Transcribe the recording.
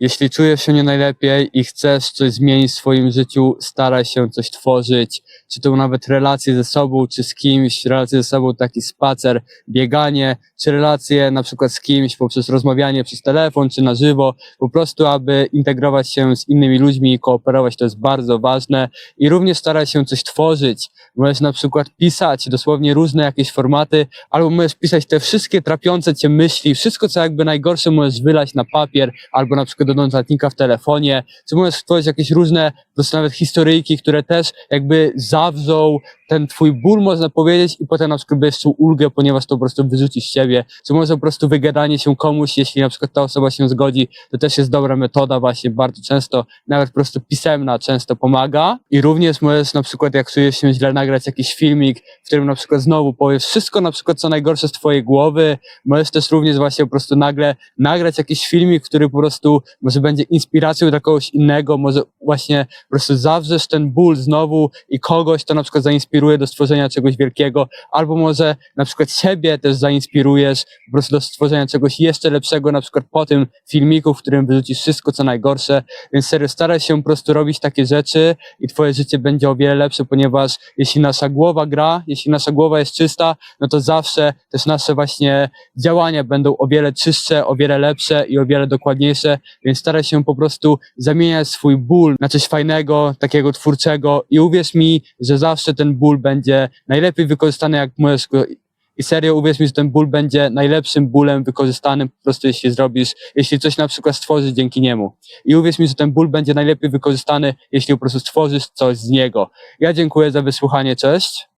Jeśli czujesz się nie najlepiej i chcesz coś zmienić w swoim życiu, staraj się coś tworzyć, czy to nawet relacje ze sobą, czy z kimś, relacje ze sobą, taki spacer, bieganie, czy relacje na przykład z kimś poprzez rozmawianie przez telefon, czy na żywo, po prostu aby integrować się z innymi ludźmi i kooperować, to jest bardzo ważne. I również staraj się coś tworzyć, możesz na przykład pisać dosłownie różne jakieś formaty, albo możesz pisać te wszystkie trapiące cię myśli, wszystko co jakby najgorsze możesz wylać na papier, albo na przykład do notatnika w telefonie, czy możesz stworzyć jakieś różne, po prostu nawet historyjki, które też jakby zawrzą ten twój ból, można powiedzieć, i potem na przykład będziesz czuł ulgę, ponieważ to po prostu wyrzuci z siebie, czy może po prostu wygadanie się komuś, jeśli na przykład ta osoba się zgodzi, to też jest dobra metoda właśnie, bardzo często, nawet po prostu pisemna często pomaga. I również możesz na przykład, jak czujesz się źle, nagrać jakiś filmik, w którym na przykład znowu powiesz wszystko na przykład, co najgorsze z twojej głowy, możesz też również właśnie po prostu nagle nagrać jakiś filmik, który po prostu może będzie inspiracją dla kogoś innego, może właśnie po prostu zawrzesz ten ból znowu i kogoś to na przykład zainspiruje do stworzenia czegoś wielkiego, albo może na przykład siebie też zainspirujesz po prostu do stworzenia czegoś jeszcze lepszego, na przykład po tym filmiku, w którym wyrzucisz wszystko, co najgorsze, więc serio staraj się po prostu robić takie rzeczy i twoje życie będzie o wiele lepsze, ponieważ jeśli nasza głowa gra, jeśli nasza głowa jest czysta, no to zawsze też nasze właśnie działania będą o wiele czystsze, o wiele lepsze i o wiele dokładniejsze, więc staraj się po prostu zamieniać swój ból na coś fajnego, takiego twórczego. I uwierz mi, że zawsze ten ból będzie najlepiej wykorzystany, jak możesz go i serio uwierz mi, że ten ból będzie najlepszym bólem wykorzystanym po prostu jeśli zrobisz, jeśli coś na przykład stworzysz dzięki niemu. I uwierz mi, że ten ból będzie najlepiej wykorzystany, jeśli po prostu stworzysz coś z niego. Ja dziękuję za wysłuchanie, cześć.